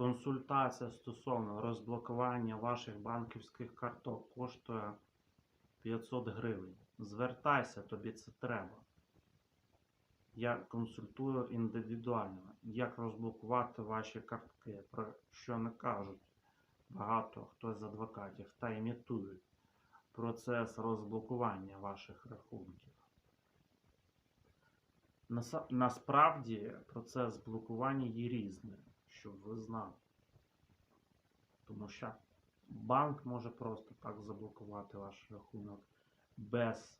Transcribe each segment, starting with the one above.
Консультація стосовно розблокування ваших банківських карток коштує 500 гривень. Звертайся, тобі це треба. Я консультую індивідуально, як розблокувати ваші картки, про що не кажуть багато хто з адвокатів та імітують процес розблокування ваших рахунків. Насправді процес блокування є різним, щоб ви знали. Тому що банк може просто так заблокувати ваш рахунок без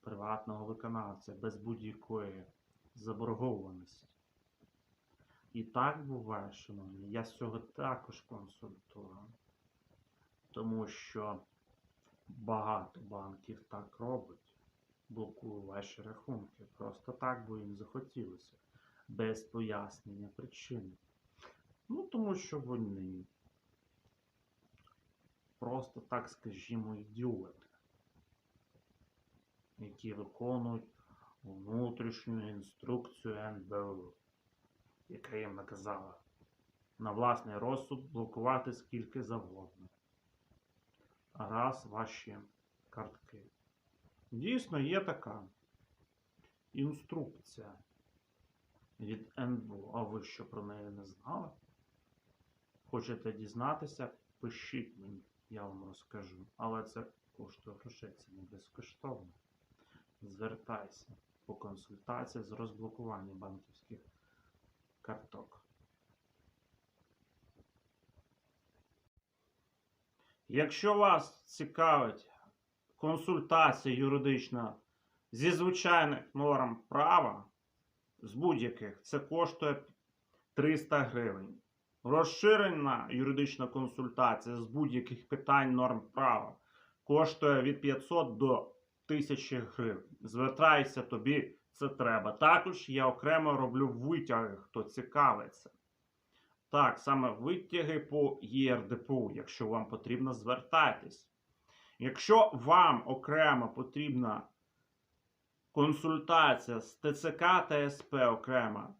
приватного виконавця, без будь-якої заборгованості. І так буває, шановні, я з цього також консультую. Тому що багато банків так робить. Блокую ваші рахунки. Просто так, бо їм захотілося. Без пояснення причини. Ну, тому що вони просто, так скажімо, ідіоти, які виконують внутрішню інструкцію НБУ, яка їм наказала на власний розсуд блокувати скільки завгодно. Раз ваші картки. Дійсно, є така інструкція від НБУ. А ви що про неї не знали? Хочете дізнатися? Пишіть мені, я вам розкажу. Але це коштує грошей, це не безкоштовно. Звертайся по консультації з розблокування банківських карток. Якщо вас цікавить консультація юридична зі звичайних норм права, з будь-яких, це коштує 300 гривень. Розширена юридична консультація з будь-яких питань норм права коштує від 500 до 1000 гривень. Звертайся, тобі це треба. Також я окремо роблю витяги, хто цікавиться. Так, саме витяги по ЄРДПУ, якщо вам потрібно, звертайтесь. Якщо вам окремо потрібна консультація з ТЦК та СП окремо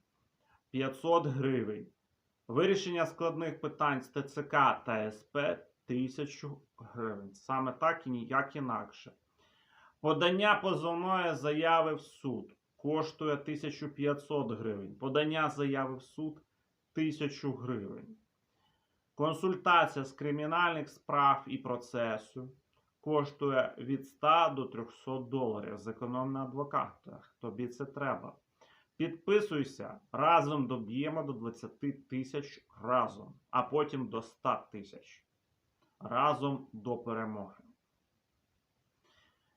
500 гривень. Вирішення складних питань з ТЦК та СП 1000 гривень. Саме так і ніяк інакше. Подання позовної заяви в суд коштує 1500 гривень. Подання заяви в суд 1000 гривень. Консультація з кримінальних справ і процесу коштує від 100 до 300 доларів. Зекономь на адвокатах. Тобі це треба. Підписуйся, разом доб'ємо до 20 тисяч разом, а потім до 100 тисяч. Разом до перемоги.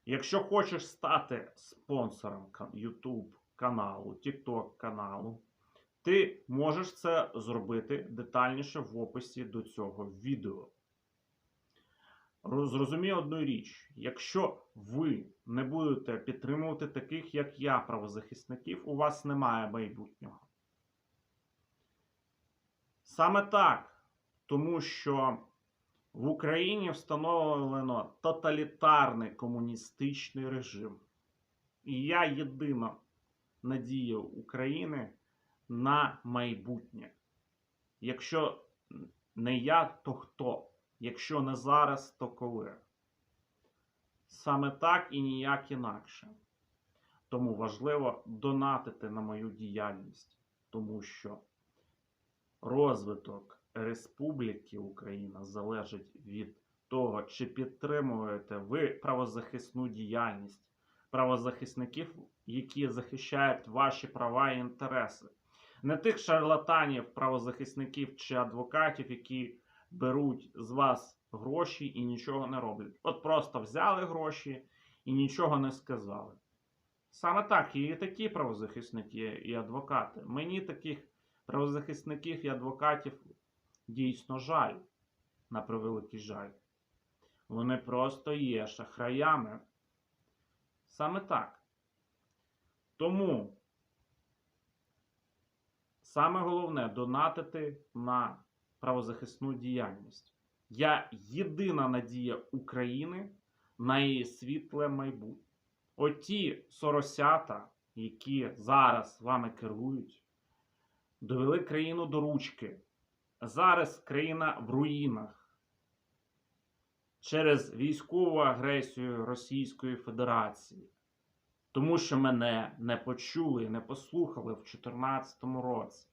Якщо хочеш стати спонсором YouTube каналу, TikTok каналу, ти можеш це зробити детальніше в описі до цього відео. Роз- Зрозумій одну річ: якщо ви не будете підтримувати таких, як я, правозахисників, у вас немає майбутнього. Саме так, тому що в Україні встановлено тоталітарний комуністичний режим. І я єдина надія України на майбутнє. Якщо не я, то хто? Якщо не зараз, то коли? Саме так і ніяк інакше. Тому важливо донатити на мою діяльність, тому що розвиток Республіки Україна залежить від того, чи підтримуєте ви правозахисну діяльність правозахисників, які захищають ваші права і інтереси. Не тих шарлатанів, правозахисників чи адвокатів, які беруть з вас гроші і нічого не роблять. От просто взяли гроші і нічого не сказали. Саме так, є і такі правозахисники і адвокати. Мені таких правозахисників і адвокатів дійсно жаль, на превеликий жаль. Вони просто є шахраями. Саме так. Тому саме головне донатити на правозахисну діяльність. Я єдина надія України на її світле майбутнє. Оті соросята, які зараз вами керують, довели країну до ручки, зараз країна в руїнах через військову агресію Російської Федерації. Тому що мене не почули і не послухали в 2014 році.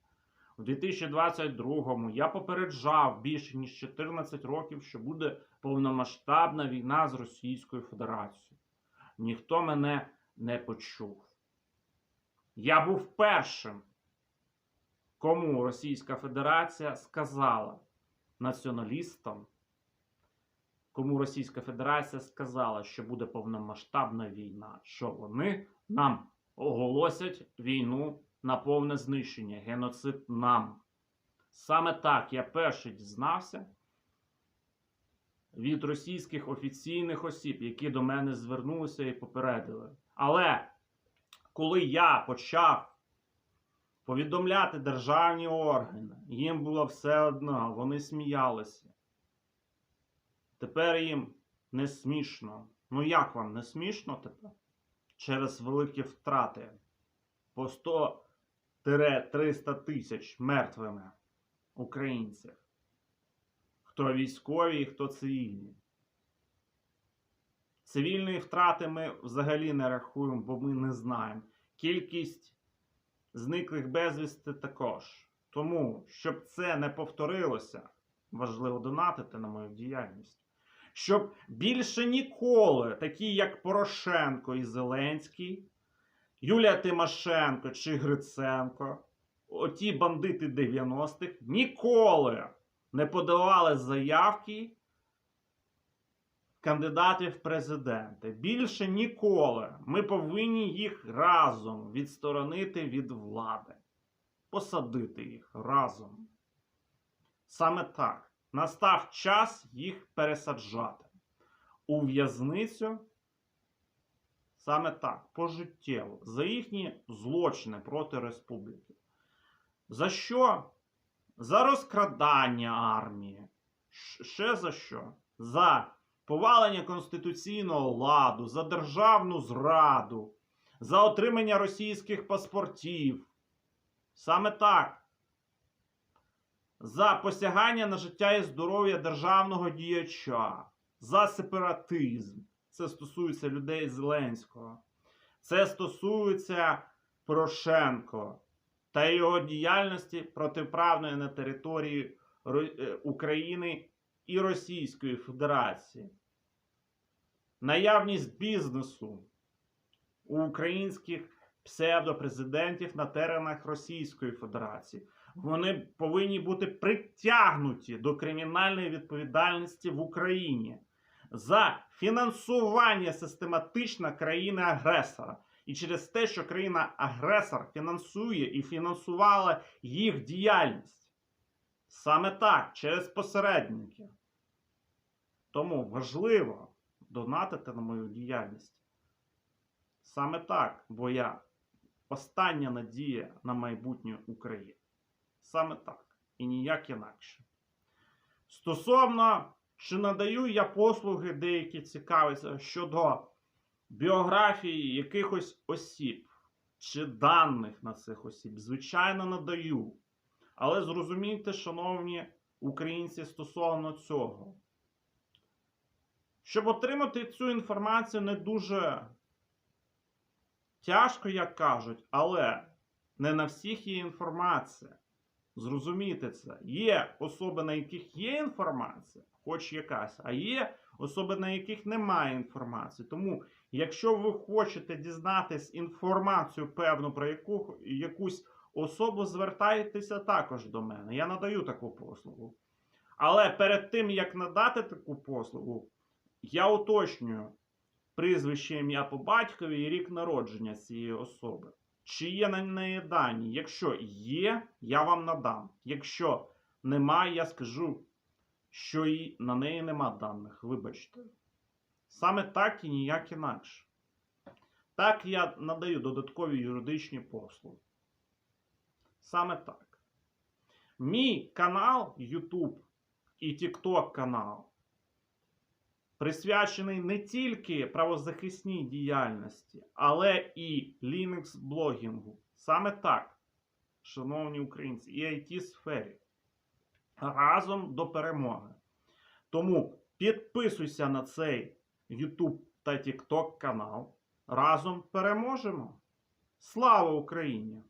У 2022-му я попереджав більше ніж 14 років, що буде повномасштабна війна з Російською Федерацією. Ніхто мене не почув. Я був першим, кому Російська Федерація сказала націоналістам, кому Російська Федерація сказала, що буде повномасштабна війна, що вони нам оголосять війну на повне знищення, геноцид нам. Саме так я перший дізнався від російських офіційних осіб, які до мене звернулися і попередили. Але коли я почав повідомляти державні органи, їм було все одно, вони сміялися. Тепер їм не смішно. Ну як вам не смішно тепер? Через великі втрати по 100-300 тисяч мертвими українців. Хто військові, хто цивільні. Цивільні втрати ми взагалі не рахуємо, бо ми не знаємо. Кількість зниклих безвісти також. Тому, щоб це не повторилося, важливо донатити на мою діяльність. Щоб більше ніколи, такі як Порошенко і Зеленський, Юлія Тимошенко чи Гриценко, оті бандити 90-х, ніколи не подавали заявки кандидатів в президенти. Більше ніколи ми повинні їх разом відсторонити від влади, посадити їх разом. Саме так. Настав час їх пересаджати у в'язницю. Саме так, пожиттєво, за їхні злочини проти республіки. За що? За розкрадання армії. Ще за що? За повалення конституційного ладу, за державну зраду, за отримання російських паспортів. Саме так. За посягання на життя і здоров'я державного діяча, за сепаратизм. Це стосується людей Зеленського. Це стосується Порошенко та його діяльності протиправної на території е, України і Російської Федерації. Наявність бізнесу у українських псевдопрезидентів на теренах Російської Федерації. Вони повинні бути притягнуті до кримінальної відповідальності в Україні за фінансування систематично країни-агресора. І через те, що країна-агресор фінансує і фінансувала їх діяльність. Саме так, через посередників. Тому важливо донатити на мою діяльність. Саме так, бо я остання надія на майбутнє України. Саме так. І ніяк інакше. Стосовно, чи надаю я послуги, деякі цікавляться щодо біографії якихось осіб чи даних на цих осіб, звичайно, надаю. Але зрозумійте, шановні українці, стосовно цього. Щоб отримати цю інформацію не дуже тяжко, як кажуть, але не на всіх є інформація. Зрозумійте це. Є особи, на яких є інформація, хоч якась, а є особи, на яких немає інформації. Тому, якщо ви хочете дізнатись інформацію певну про яку, якусь особу, звертайтеся також до мене. Я надаю таку послугу. Але перед тим, як надати таку послугу, я уточнюю прізвище ім'я по батькові і рік народження цієї особи. Чи є на неї дані? Якщо є, я вам надам. Якщо немає, я скажу, що і на неї нема даних. Вибачте. Саме так і ніяк інакше. Так я надаю додаткові юридичні послуги. Саме так. Мій канал YouTube і TikTok канал присвячений не тільки правозахисній діяльності, але і Linux блогінгу. Саме так, шановні українці, і it сфері. Разом до перемоги. Тому підписуйся на цей YouTube та TikTok канал. Разом переможемо. Слава Україні!